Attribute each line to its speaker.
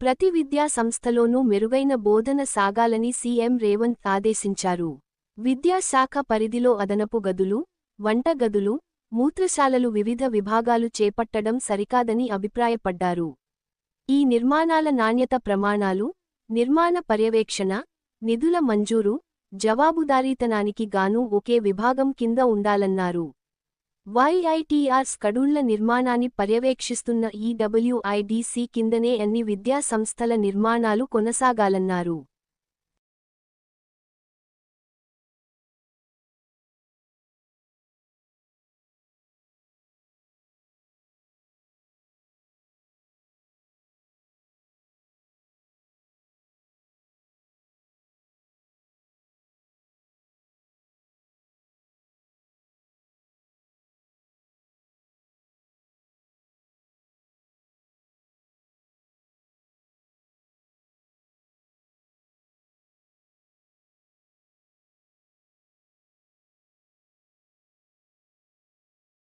Speaker 1: ప్రతి విద్యా సంస్థలోనూ మెరుగైన బోధన సాగాలని సీఎం రేవంత్ ఆదేశించారు. విద్యాశాఖ పరిధిలో అదనపు గదులు వంట గదులు మూత్రశాలలు వివిధ విభాగాలు చేపట్టడం సరికాదని అభిప్రాయపడ్డారు. ఈ నిర్మాణాల నాణ్యత ప్రమాణాలు నిర్మాణ పర్యవేక్షణ నిధుల మంజూరు జవాబుదారీతనానికి గాను ఒకే విభాగం కింద ఉండాలన్నారు. వైఐటీఆర్ స్కడూళ్ళ నిర్మాణాన్ని పర్యవేక్షిస్తున్న ఈడబ్ల్యూఐడిసి కిందనే అన్ని విద్యా సంస్థల నిర్మాణాలు కొనసాగాలన్నారు.